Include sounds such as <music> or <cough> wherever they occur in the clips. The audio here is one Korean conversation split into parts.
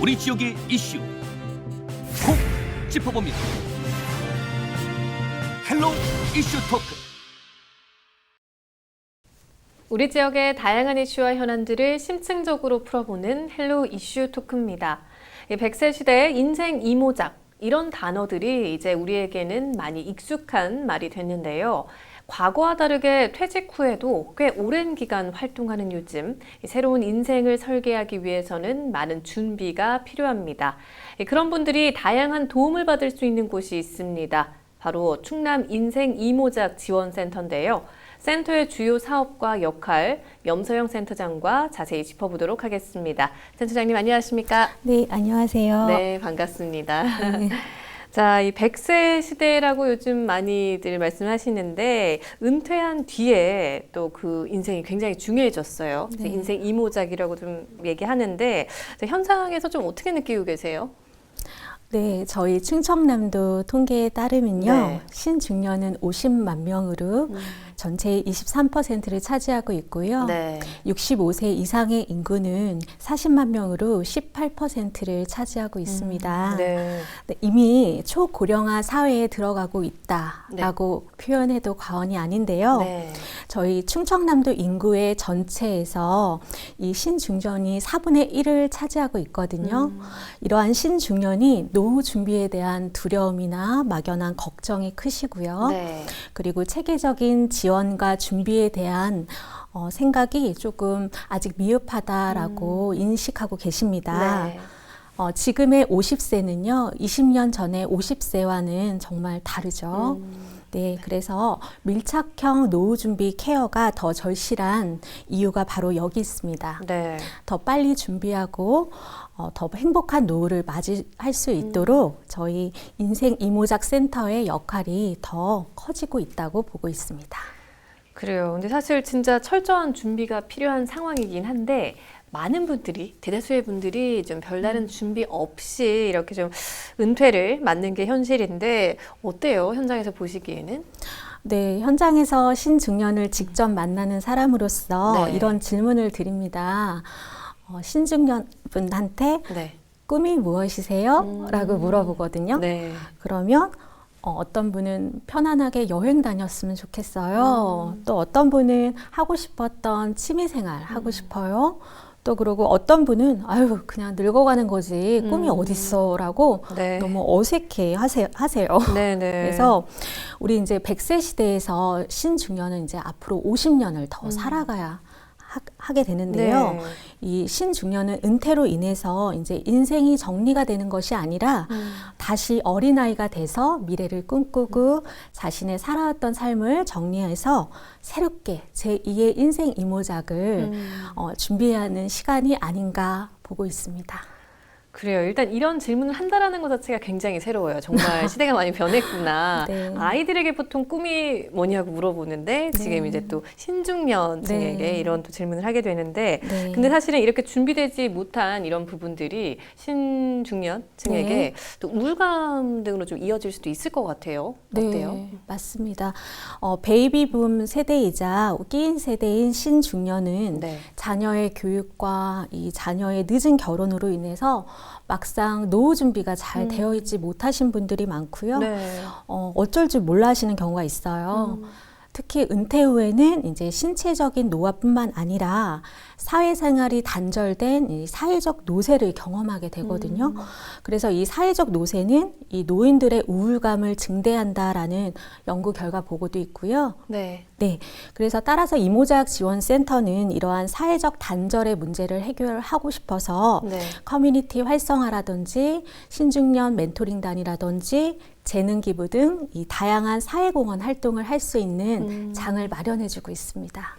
우리 지역의 이슈 콕 짚어봅니다. 헬로 이슈 토크. 우리 지역의 다양한 이슈와 현안들을 심층적으로 풀어보는 헬로 이슈 토크입니다. 이 100세 시대의 인생 이모작 이런 단어들이 이제 우리에게는 많이 익숙한 말이 됐는데요. 과거와 다르게 퇴직 후에도 꽤 오랜 기간 활동하는 요즘 이 새로운 인생을 설계하기 위해서는 많은 준비가 필요합니다. 이 그런 분들이 다양한 도움을 받을 수 있는 곳이 있습니다. 바로 충남 인생 이모작 지원센터인데요. 센터의 주요 사업과 역할, 염서영 센터장과 자세히 짚어보도록 하겠습니다. 센터장님 안녕하십니까? 네, 안녕하세요. 네, 반갑습니다. 네. <laughs> 자, 이 100세 시대라고 요즘 많이들 말씀하시는데 은퇴한 뒤에 또 그 인생이 굉장히 중요해졌어요. 네. 인생 이모작이라고 좀 얘기하는데 자, 현상에서 좀 어떻게 느끼고 계세요? 네, 저희 충청남도 통계에 따르면요. 네. 신중년은 50만 명으로 전체의 23%를 차지하고 있고요. 네. 65세 이상의 인구는 40만 명으로 18%를 차지하고 있습니다. 네. 네, 이미 초고령화 사회에 들어가고 있다라고 표현해도 과언이 아닌데요. 네. 저희 충청남도 인구의 전체에서 이 신중년이 4분의 1을 차지하고 있거든요. 음. 이러한 신중년이 노후 준비에 대한 두려움이나 막연한 걱정이 크시고요. 네. 그리고 체계적인 지원 과 준비에 대한 어, 생각이 조금 아직 미흡하다라고 인식하고 계십니다. 음. 네. 어, 지금의 50세는요, 20년 전에 50세와는 정말 다르죠. 음. 네, 그래서 밀착형 노후 준비 케어가 더 절실한 이유가 바로 여기 있습니다. 네. 더 빨리 준비하고 어, 더 행복한 노후를 맞이할 수 있도록 저희 인생 이모작 센터의 역할이 더 커지고 있다고 보고 있습니다. 그래요. 근데 사실 진짜 철저한 준비가 필요한 상황이긴 한데 많은 분들이 대다수의 분들이 좀 별다른 준비 없이 이렇게 좀 은퇴를 맞는 게 현실인데 어때요? 현장에서 보시기에는? 네, 현장에서 신중년을 직접 만나는 사람으로서 네. 이런 질문을 드립니다. 어, 신중년 분한테 네. 꿈이 무엇이세요? 음. 라고 물어보거든요. 네. 그러면 어, 어떤 분은 편안하게 여행 다녔으면 좋겠어요. 음. 또 어떤 분은 하고 싶었던 취미생활 하고 음. 싶어요. 또 그리고 어떤 분은 아유 그냥 늙어가는 거지 꿈이 음. 어딨어라고 네. 너무 어색해 하세요. 하세요. 네, <laughs> 네. 그래서 우리 이제 100세 시대에서 신중년은 이제 앞으로 50년을 더 음. 살아가야 하, 게 되는데요. 네. 이 신중년은 은퇴로 인해서 이제 인생이 정리가 되는 것이 아니라 음. 다시 어린아이가 돼서 미래를 꿈꾸고 자신의 살아왔던 삶을 정리해서 새롭게 제2의 인생 이모작을 음. 어, 준비하는 시간이 아닌가 보고 있습니다. 그래요. 일단 이런 질문을 한다라는 것 자체가 굉장히 새로워요. 정말 <laughs> 시대가 많이 변했구나. 네. 아이들에게 보통 꿈이 뭐냐고 물어보는데 지금 네. 이제 또 신중년층에게 네. 이런 또 질문을 하게 되는데 네. 근데 사실은 이렇게 준비되지 못한 이런 부분들이 신중년층에게 네. 또 우울감 등으로 좀 이어질 수도 있을 것 같아요. 어때요? 네, 맞습니다. 어, 베이비붐 세대이자 끼인 세대인 신중년은 네. 자녀의 교육과 이 자녀의 늦은 결혼으로 인해서 막상 노후 준비가 잘 음. 되어 있지 못하신 분들이 많고요. 네. 어, 어쩔 줄 몰라 하시는 경우가 있어요. 음. 특히 은퇴 후에는 이제 신체적인 노화뿐만 아니라 사회생활이 단절된 이 사회적 노쇠를 경험하게 되거든요. 음. 그래서 이 사회적 노쇠는 이 노인들의 우울감을 증대한다라는 연구 결과 보고도 있고요. 네. 네. 그래서 따라서 이모작 지원센터는 이러한 사회적 단절의 문제를 해결하고 싶어서 네. 커뮤니티 활성화라든지 신중년 멘토링단이라든지 재능 기부 등 이 다양한 사회공헌 활동을 할 수 있는 음. 장을 마련해주고 있습니다.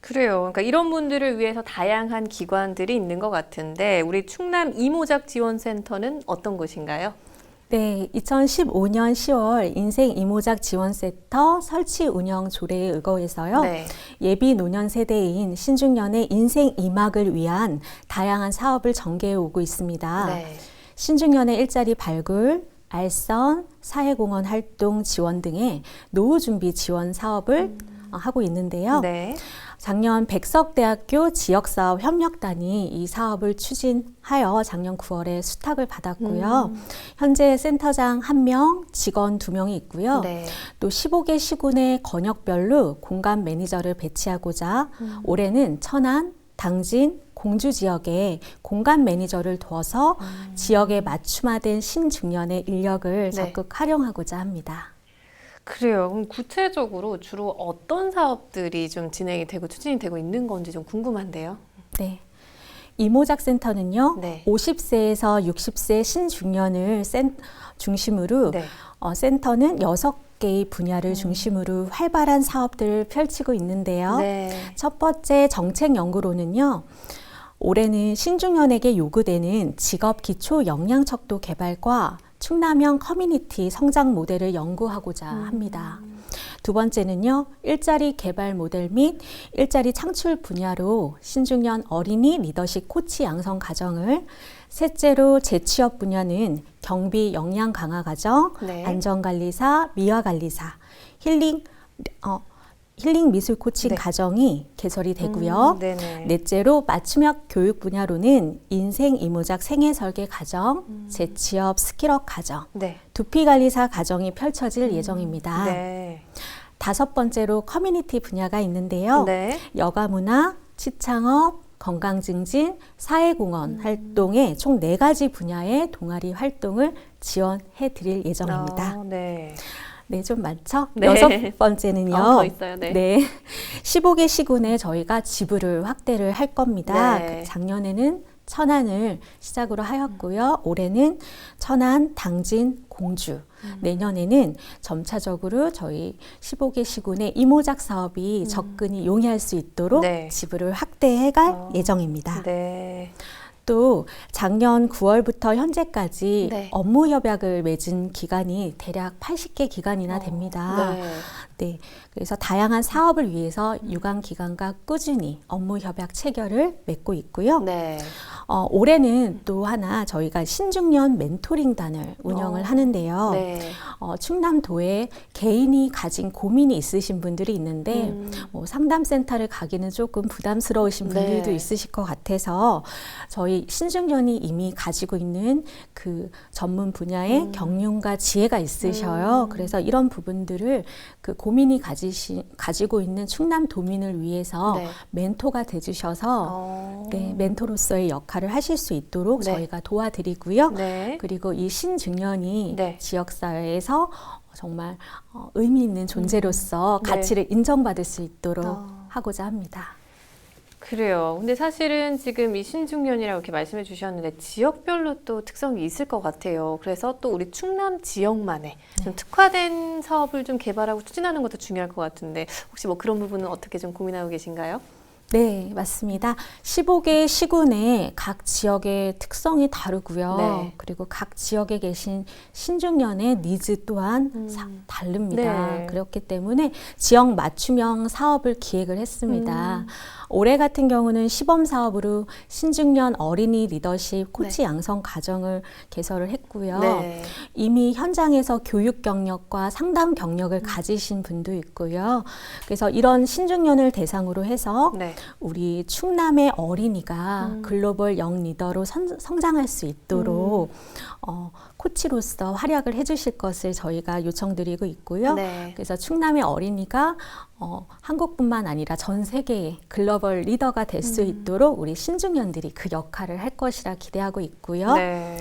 그래요. 그러니까 이런 분들을 위해서 다양한 기관들이 있는 것 같은데 우리 충남 이모작 지원센터는 어떤 곳인가요? 네, 2015년 10월 인생 이모작 지원센터 설치 운영 조례에 의거해서요. 네. 예비 노년 세대인 신중년의 인생 이막을 위한 다양한 사업을 전개해 오고 있습니다. 네. 신중년의 일자리 발굴, 알선, 사회공헌 활동 지원 등의 노후 준비 지원 사업을 어, 하고 있는데요. 네. 작년 백석대학교 지역사업 협력단이 이 사업을 추진하여 작년 9월에 수탁을 받았고요. 음. 현재 센터장 1명, 직원 2명이 있고요. 네. 또 15개 시군의 권역별로 공간 매니저를 배치하고자 음. 올해는 천안, 당진, 공주 지역에 공간 매니저를 두어서 지역에 맞춤화된 신중년의 인력을 네. 적극 활용하고자 합니다. 그래요. 그럼 구체적으로 주로 어떤 사업들이 좀 진행이 되고 추진이 되고 있는 건지 좀 궁금한데요. 네. 이모작 센터는요, 네. 50세에서 60세 신중년을 센, 중심으로 네. 어, 센터는 6개의 분야를 중심으로 활발한 사업들을 펼치고 있는데요. 네. 첫 번째 정책 연구로는요. 올해는 신중년에게 요구되는 직업 기초 역량 척도 개발과 충남형 커뮤니티 성장 모델을 연구하고자 합니다. 두 번째는요, 일자리 개발 모델 및 일자리 창출 분야로 신중년 어린이 리더십 코치 양성 과정을 셋째로 재취업 분야는 경비 역량 강화 과정, 네. 안전관리사, 미화관리사, 힐링, 어, 힐링 미술 코칭 네. 과정이 개설이 되고요. 음. 넷째로 맞춤형 교육 분야로는 인생 이모작 생애 설계 과정, 음. 재취업 스킬업 과정, 네. 두피 관리사 과정이 펼쳐질 예정입니다. 네. 다섯 번째로 커뮤니티 분야가 있는데요. 네. 여가 문화, 치창업, 건강 증진, 사회 공헌 활동의 총 네 가지 분야의 동아리 활동을 지원해 드릴 예정입니다. 어, 네. 네, 좀 많죠? 네. 여섯 번째는요. 어, 더 있어요. 네. <laughs> 15개 시군에 저희가 지부를 확대를 할 겁니다. 네. 그 작년에는 천안을 시작으로 하였고요. 올해는 천안, 당진, 공주. 음. 내년에는 점차적으로 저희 15개 시군의 이모작 사업이 접근이 용이할 수 있도록 음. 네. 지부를 확대해 갈 어. 예정입니다. 네. 또 작년 9월부터 현재까지 네. 업무 협약을 맺은 기간이 대략 80개 기간이나 됩니다. 어, 네. 네. 그래서 다양한 사업을 위해서 유관 기관과 꾸준히 업무 협약 체결을 맺고 있고요. 네. 어, 올해는 또 하나 저희가 신중년 멘토링단을 운영을 어. 하는데요. 네. 어, 충남도에 개인이 가진 고민이 있으신 분들이 있는데 음. 뭐 상담센터를 가기는 조금 부담스러우신 분들도 네. 있으실 것 같아서 저희 신중년이 이미 가지고 있는 그 전문 분야의 음. 경륜과 지혜가 있으셔요. 그래서 이런 부분들을 그 고민 이 가지시, 가지고 있는 충남 도민을 위해서 네. 멘토가 돼주셔서 어. 네, 멘토로서의 역할을 하실 수 있도록 네. 저희가 도와드리고요. 네. 그리고 이 신중년이 네. 지역사회에서 정말 어, 의미 있는 존재로서 네. 가치를 인정받을 수 있도록 어. 하고자 합니다. 그래요. 근데 사실은 지금 이 신중년이라고 이렇게 말씀해 주셨는데 지역별로 또 특성이 있을 것 같아요. 그래서 또 우리 충남 지역만의 네. 좀 특화된 사업을 좀 개발하고 추진하는 것도 중요할 것 같은데 혹시 뭐 그런 부분은 어떻게 좀 고민하고 계신가요? 네, 맞습니다. 15개 시군의 각 지역의 특성이 다르고요. 네. 그리고 각 지역에 계신 신중년의 니즈 또한 음. 사- 다릅니다. 네. 그렇기 때문에 지역 맞춤형 사업을 기획을 했습니다. 음. 올해 같은 경우는 시범 사업으로 신중년 어린이 리더십 코치 양성 과정을 개설을 했고요. 네. 이미 현장에서 교육 경력과 상담 경력을 가지신 분도 있고요. 그래서 이런 신중년을 대상으로 해서 네. 우리 충남의 어린이가 음. 글로벌 영 리더로 선- 성장할 수 있도록 음. 어, 코치로서 활약을 해주실 것을 저희가 요청드리고 있고요. 네. 그래서 충남의 어린이가 어, 한국뿐만 아니라 전 세계의 글로벌 리더가 될수 음. 있도록 우리 신중년들이 그 역할을 할 것이라 기대하고 있고요. 네.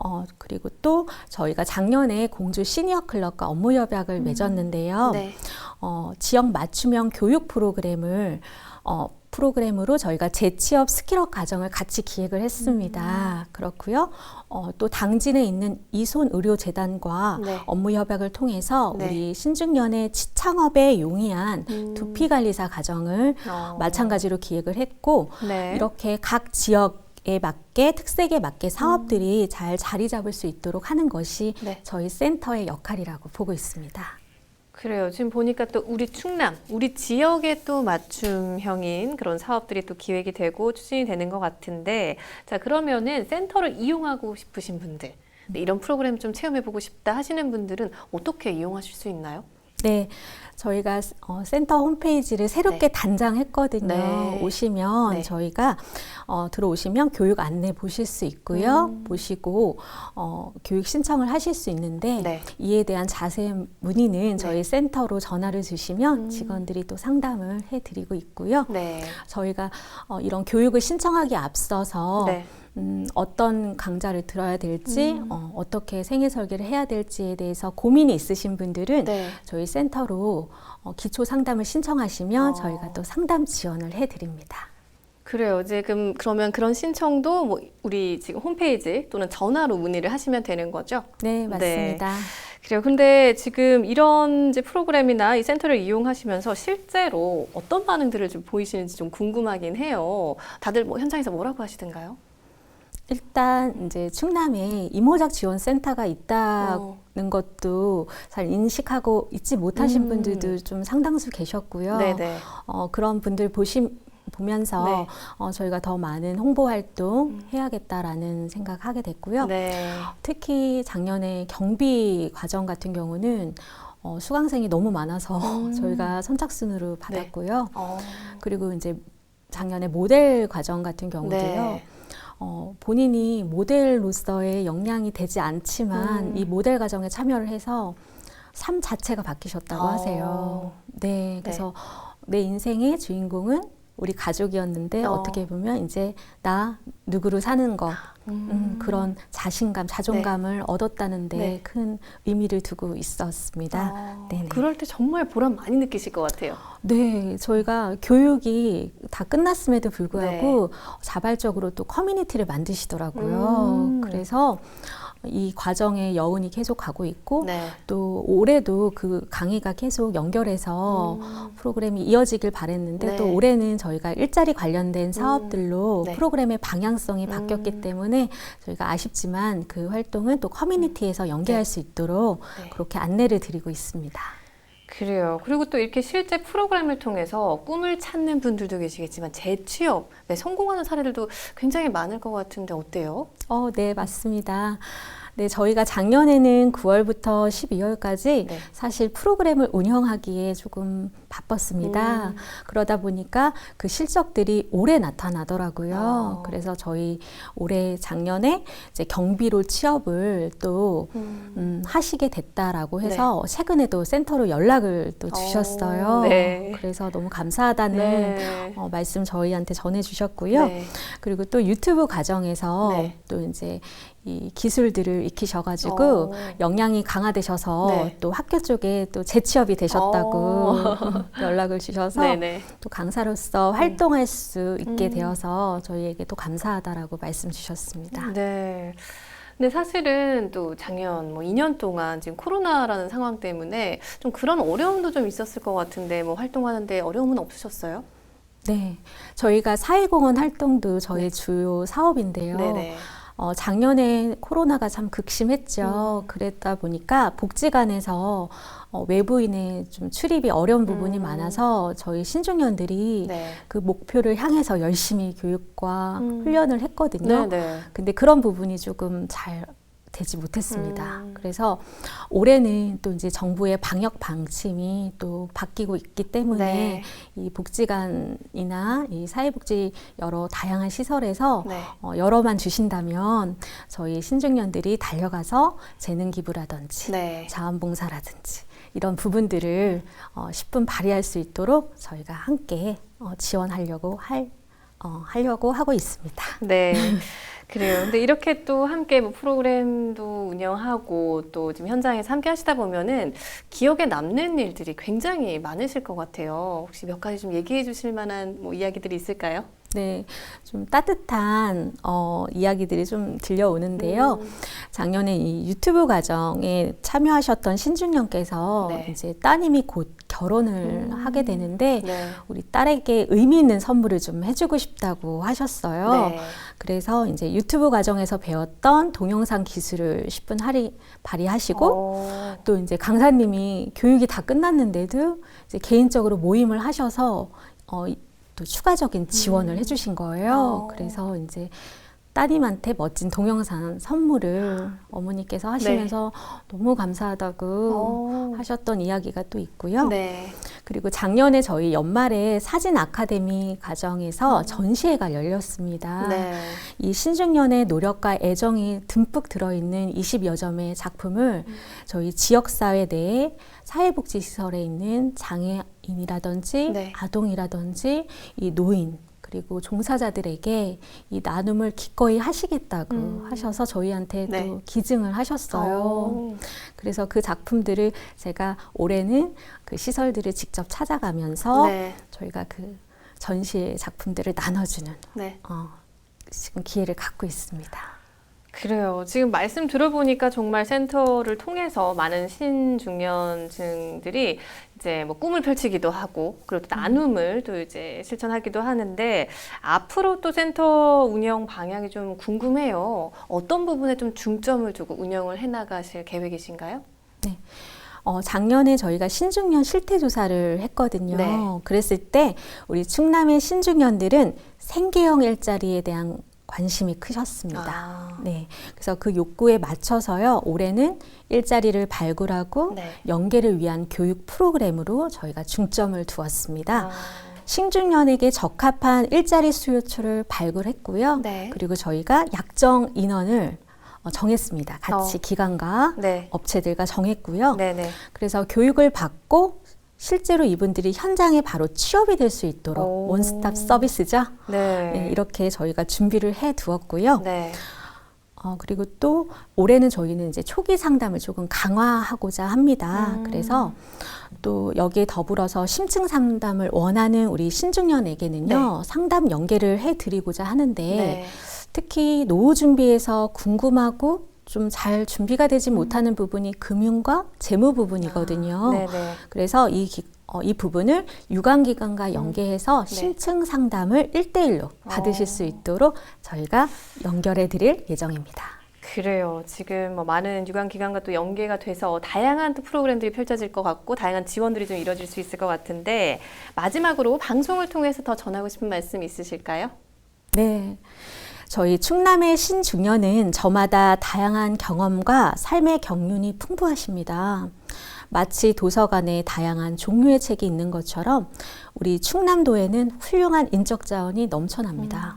어, 그리고 또 저희가 작년에 공주 시니어 클럽과 업무 협약을 맺었는데요. 음. 네. 어, 지역 맞춤형 교육 프로그램을 어, 프로그램으로 저희가 재취업 스킬업 과정을 같이 기획을 했습니다. 음. 그렇고요. 어, 또 당진에 있는 이손 의료재단과 네. 업무 협약을 통해서 네. 우리 신중년의 치창업에 용이한 음. 두피 관리사 과정을 어. 마찬가지로 기획을 했고 네. 이렇게 각 지역 에 맞게 특색에 맞게 사업들이 잘 자리 잡을 수 있도록 하는 것이 네. 저희 센터의 역할이라고 보고 있습니다. 그래요. 지금 보니까 또 우리 충남, 우리 지역에 또 맞춤형인 그런 사업들이 또 기획이 되고 추진이 되는 것 같은데, 자 그러면은 센터를 이용하고 싶으신 분들, 네, 이런 프로그램 좀 체험해보고 싶다 하시는 분들은 어떻게 이용하실 수 있나요? 네. 저희가 어, 센터 홈페이지를 새롭게 네. 단장했거든요. 네. 오시면 네. 저희가 어, 들어오시면 교육 안내 보실 수 있고요. 음. 보시고 어, 교육 신청을 하실 수 있는데 네. 이에 대한 자세한 문의는 저희 센터로 전화를 주시면 음. 직원들이 또 상담을 해드리고 있고요. 네. 저희가 어, 이런 교육을 신청하기 앞서서 네. 음, 어떤 강좌를 들어야 될지, 음. 어, 어떻게 생애 설계를 해야 될지에 대해서 고민이 있으신 분들은 네. 저희 센터로 어, 기초 상담을 신청하시면 어. 저희가 또 상담 지원을 해드립니다. 그래요. 지금 그러면 그런 신청도 뭐 우리 지금 홈페이지 또는 전화로 문의를 하시면 되는 거죠? 네, 맞습니다. 그래요. 근데 지금 이런 이제 프로그램이나 이 센터를 이용하시면서 실제로 어떤 반응들을 좀 보이시는지 좀 궁금하긴 해요. 다들 뭐 현장에서 뭐라고 하시던가요? 일단 이제 충남에 이모작 지원 센터가 있다는 어. 것도 잘 인식하고 있지 못하신 음. 분들도 좀 상당수 계셨고요. 네네. 어, 그런 분들 보시, 보면서 네. 어, 저희가 더 많은 홍보 활동 해야겠다라는 생각하게 됐고요. 네. 특히 작년에 경비 과정 같은 경우는 어, 수강생이 너무 많아서 음. <laughs> 저희가 선착순으로 받았고요. 어. 그리고 이제 작년에 모델 과정 같은 경우도요. 네. 어, 본인이 모델로서의 역량이 되지 않지만 음. 이 모델 과정에 참여를 해서 삶 자체가 바뀌셨다고 어. 하세요. 네, 그래서 내 인생의 주인공은 우리 가족이었는데 어. 어. 떻게 보면 이제 나 누구로 사는 것 음, 그런 자신감, 자존감을 얻었다는데 네. 큰 의미를 두고 있었습니다. 어, 네네. 그럴 때 정말 보람 많이 느끼실 것 같아요. 네, 저희가 교육이 다 끝났음에도 불구하고 네. 자발적으로 또 커뮤니티를 만드시더라고요. 음. 그래서 이 과정의 여운이 계속 가고 있고 네. 또 올해도 그 강의가 계속 연결해서 음. 프로그램이 이어지길 바랬는데 네. 또 올해는 저희가 일자리 관련된 사업들로 네. 프로그램의 방향성이 음. 바뀌었기 때문에 저희가 아쉽지만 그 활동은 또 커뮤니티에서 연계할 수 있도록 네. 그렇게 안내를 드리고 있습니다. 그래요. 그리고 또 이렇게 실제 프로그램을 통해서 꿈을 찾는 분들도 계시겠지만 재취업에 성공하는 사례들도 굉장히 많을 것 같은데 어때요? 어, 네, 맞습니다. 네, 저희가 작년에는 9월부터 12월까지 네. 사실 프로그램을 운영하기에 조금 바빴습니다. 음. 그러다 보니까 그 실적들이 올해 나타나더라고요. 어. 그래서 저희 올해 작년에 이제 경비로 취업을 또 음, 하시게 됐다라고 해서 최근에도 센터로 연락을 또 주셨어요. 어, 네. 그래서 너무 감사하다는 네. 어, 말씀 저희한테 전해주셨고요. 네. 그리고 또 유튜브 과정에서 네. 또 이제 이 기술들을 익히셔가지고 어. 역량이 강화되셔서 네. 또 학교 쪽에 또 재취업이 되셨다고 <laughs> 연락을 주셔서 어. 네네. 또 강사로서 활동할 수 있게 음. 되어서 저희에게 또 감사하다라고 말씀 주셨습니다. 네. 근데 사실은 또 작년 뭐 2년 동안 지금 코로나라는 상황 때문에 좀 그런 어려움도 좀 있었을 것 같은데 뭐 활동하는데 어려움은 없으셨어요? 네, 저희가 사회공헌 활동도 저희 네. 주요 사업인데요. 네네. 어, 작년에 코로나가 참 극심했죠. 음. 그랬다 보니까 복지관에서 어, 외부인의 좀 출입이 어려운 부분이 음. 많아서 저희 신중년들이 네. 그 목표를 향해서 열심히 교육과 음. 훈련을 했거든요. 네 네. 근데 그런 부분이 조금 잘 되지 못했습니다. 음. 그래서 올해는 또 이제 정부의 방역 방침이 또 바뀌고 있기 때문에 네. 이 복지관이나 이 사회복지 여러 다양한 시설에서 네. 어, 여러만 주신다면 저희 신중년들이 달려가서 재능 기부라든지 네. 자원봉사라든지 이런 부분들을 어, 10분 발휘할 수 있도록 저희가 함께 어, 지원하려고 할 어, 하려고 하고 있습니다. 네. <laughs> 그래요. 근데 이렇게 또 함께 뭐 프로그램도 운영하고 또 지금 현장에서 함께 하시다 보면은 기억에 남는 일들이 굉장히 많으실 것 같아요. 혹시 몇 가지 좀 얘기해 주실 만한 뭐 이야기들이 있을까요? 네, 좀 따뜻한 어, 이야기들이 좀 들려오는데요. 음. 작년에 이 유튜브 과정에 참여하셨던 신중년께서 네. 이제 따님이 곧 결혼을 음. 하게 되는데 네. 우리 딸에게 의미 있는 선물을 좀 해주고 싶다고 하셨어요. 네. 그래서 이제 유튜브 과정에서 배웠던 동영상 기술을 10분 할인 발휘하시고 어. 또 이제 강사님이 교육이 다 끝났는데도 이제 개인적으로 모임을 하셔서 어, 이- 또 추가적인 지원을 해주신 거예요. 어. 그래서 이제 따님한테 멋진 동영상 선물을 어머니께서 하시면서 너무 감사하다고 어. 하셨던 이야기가 또 있고요. 네. 그리고 작년에 저희 연말에 사진 아카데미 과정에서 전시회가 열렸습니다. 음. 네. 이 신중년의 노력과 애정이 듬뿍 들어있는 20여 점의 작품을 음. 저희 지역사회 내에 사회복지시설에 있는 장애 인이라든지 네. 아동이라든지 이 노인 그리고 종사자들에게 이 나눔을 기꺼이 하시겠다고 음. 하셔서 저희한테 네. 또 기증을 하셨어요. 어. 그래서 그 작품들을 제가 올해는 그 시설들을 직접 찾아가면서 네. 저희가 그 전시회 작품들을 나눠주는 네. 어, 지금 기회를 갖고 있습니다. 그래요. 지금 말씀 들어보니까 정말 센터를 통해서 많은 신중년층들이 이제 뭐 꿈을 펼치기도 하고 그리고 또 나눔을 또 이제 실천하기도 하는데 앞으로 또 센터 운영 방향이 좀 궁금해요. 어떤 부분에 좀 중점을 두고 운영을 해 나가실 계획이신가요? 어, 작년에 저희가 신중년 실태 조사를 했거든요. 네. 그랬을 때 우리 충남의 신중년들은 생계형 일자리에 대한 관심이 크셨습니다. 아. 네. 그래서 그 욕구에 맞춰서요. 올해는 일자리를 발굴하고 네. 연계를 위한 교육 프로그램으로 저희가 중점을 두었습니다. 아. 신중년에게 적합한 일자리 수요처를 발굴했고요. 네. 그리고 저희가 약정 인원을 어, 정했습니다. 같이 어. 기관과 네. 업체들과 정했고요. 네네. 그래서 교육을 받고 실제로 이분들이 현장에 바로 취업이 될 수 있도록 오. 원스톱 서비스죠. 네. 네, 이렇게 저희가 준비를 해 두었고요. 네. 어, 그리고 또 올해는 저희는 이제 초기 상담을 조금 강화하고자 합니다. 음. 그래서 또 여기에 더불어서 심층 상담을 원하는 우리 신중년에게는요, 상담 연계를 해 드리고자 하는데 네. 특히 노후 준비에서 궁금하고 좀 잘 준비가 되지 못하는 부분이 금융과 재무 부분이거든요. 음. 아. 그래서 이, 기- 어, 이 부분을 유관기관과 연계해서 네. 심층 상담을 일대일로 받으실 어. 수 있도록 저희가 연결해 드릴 예정입니다. 그래요. 지금 뭐 많은 유관 기관과 또 연계가 돼서 다양한 또 프로그램들이 펼쳐질 것 같고 다양한 지원들이 좀 이루어질 수 있을 것 같은데 마지막으로 방송을 통해서 더 전하고 싶은 말씀 있으실까요? 네. 저희 충남의 신중년은 저마다 다양한 경험과 삶의 경륜이 풍부하십니다. 마치 도서관에 다양한 종류의 책이 있는 것처럼 우리 충남도에는 훌륭한 인적 자원이 넘쳐납니다.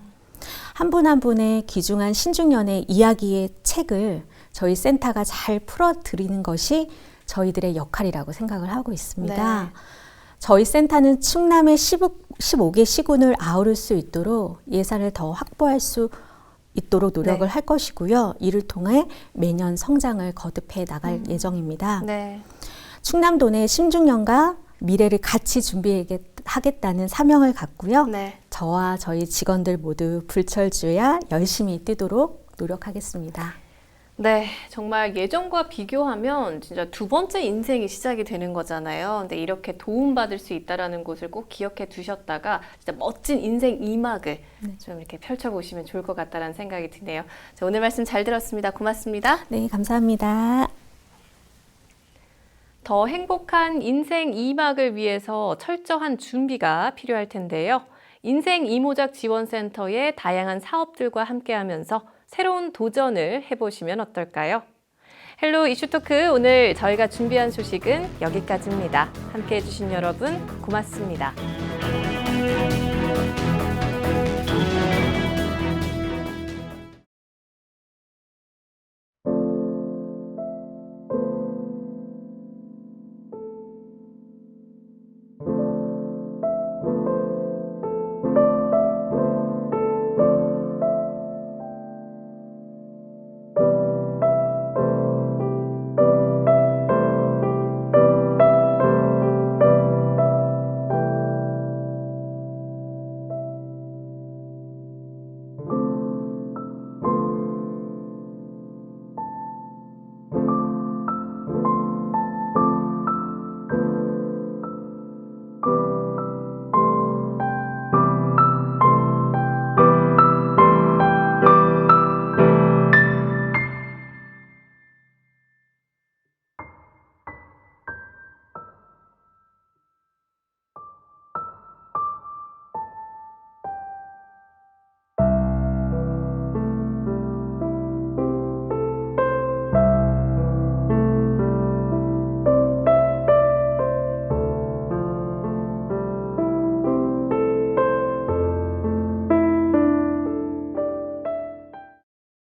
한 분한 분의 귀중한 신중년의 이야기의 책을 저희 센터가 잘 풀어드리는 것이 저희들의 역할이라고 생각을 하고 있습니다. 네. 저희 센터는 충남의 15개 시군을 아우를 수 있도록 예산을 더 확보할 수 있도록 노력을 네. 할 것이고요. 이를 통해 매년 성장을 거듭해 나갈 예정입니다. 네. 충남도 내 신중년과 미래를 같이 준비하겠다는 사명을 갖고요. 네. 저와 저희 직원들 모두 불철주야 열심히 뛰도록 노력하겠습니다. 네, 정말 예전과 비교하면 진짜 두 번째 인생이 시작이 되는 거잖아요. 근데 이렇게 도움받을 수 있다라는 것을 꼭 기억해 두셨다가 진짜 멋진 인생 이막을 좀 이렇게 펼쳐보시면 좋을 것 같다라는 생각이 드네요. 자, 오늘 말씀 잘 들었습니다. 고맙습니다. 네, 감사합니다. 더 행복한 인생 이막을 위해서 철저한 준비가 필요할 텐데요. 인생 이모작 지원센터의 다양한 사업들과 함께하면서 새로운 도전을 해보시면 어떨까요? 헬로 이슈토크 오늘 저희가 준비한 소식은 여기까지입니다. 함께 해주신 여러분 고맙습니다.